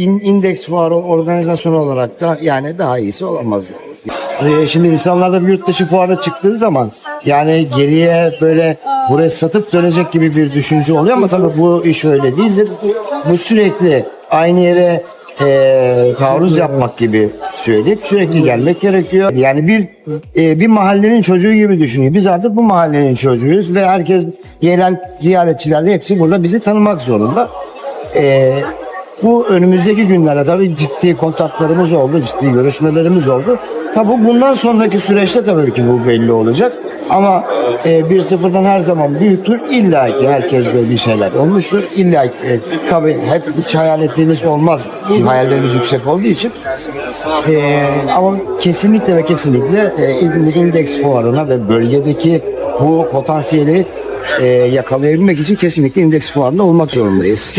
in, indeks fuarı organizasyonu olarak da yani daha iyisi olamaz. Ee, Şimdi insanlar da bir yurt dışı fuara çıktığı zaman yani geriye böyle buraya satıp dönecek gibi bir düşünce oluyor ama tabii bu iş öyle değildir. Bu sürekli aynı yere e, taarruz yapmak gibi söyleyip sürekli gelmek gerekiyor. Yani bir e, bir mahallenin çocuğu gibi düşünüyor. Biz artık bu mahallenin çocuğuyuz ve herkes yerel ziyaretçiler de hepsi burada bizi tanımak zorunda. E, bu önümüzdeki günlerde tabii ciddi kontaklarımız oldu, ciddi görüşmelerimiz oldu. Tabii bundan sonraki süreçte tabii ki bu belli olacak. Ama e, bir sıfırdan her zaman büyüktür. İlla ki herkeste bir şeyler olmuştur. İlla ki e, tabii hep hiç hayal ettiğimiz olmaz. Hayallerimiz yüksek olduğu için. E, ama kesinlikle ve kesinlikle e, indeks fuarına ve bölgedeki bu potansiyeli e, yakalayabilmek için kesinlikle indeks fuarında olmak zorundayız.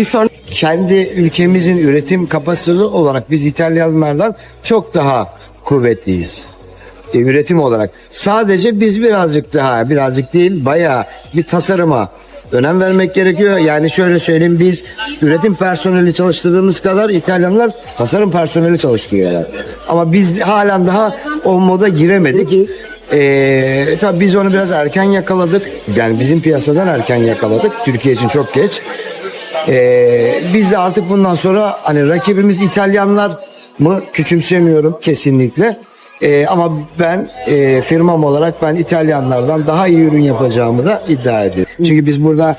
Kendi ülkemizin üretim kapasitesi olarak biz İtalyanlardan çok daha kuvvetliyiz. E, üretim olarak. Sadece biz birazcık daha, birazcık değil bayağı bir tasarıma önem vermek gerekiyor. Yani şöyle söyleyeyim biz üretim personeli çalıştırdığımız kadar İtalyanlar tasarım personeli çalıştırıyorlar. Ama biz halen daha o moda giremedik. Ee, tabii biz onu biraz erken yakaladık. Yani bizim piyasadan erken yakaladık. Türkiye için çok geç. Ee, biz de artık bundan sonra hani rakibimiz İtalyanlar mı küçümsemiyorum kesinlikle. Ee, ama ben e, firmam olarak ben İtalyanlardan daha iyi ürün yapacağımı da iddia ediyorum. Çünkü biz burada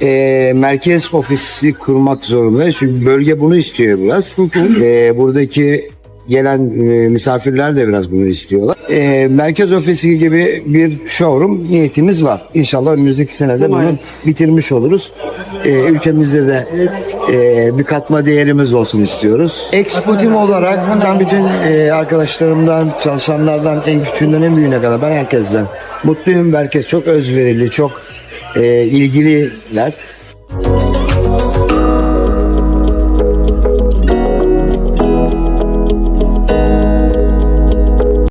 e, merkez ofisi kurmak zorundayız. Çünkü bölge bunu istiyor biraz. E, buradaki gelen e, misafirler de biraz bunu istiyorlar. E, merkez ofisi gibi bir showroom niyetimiz var. İnşallah önümüzdeki senede bunu bitirmiş oluruz. E, ülkemizde de e, bir katma değerimiz olsun istiyoruz. Expo Team olarak ben bütün e, arkadaşlarımdan, çalışanlardan en küçüğünden en büyüğüne kadar ben herkesten mutluyum. Herkes çok özverili, çok e, ilgililer.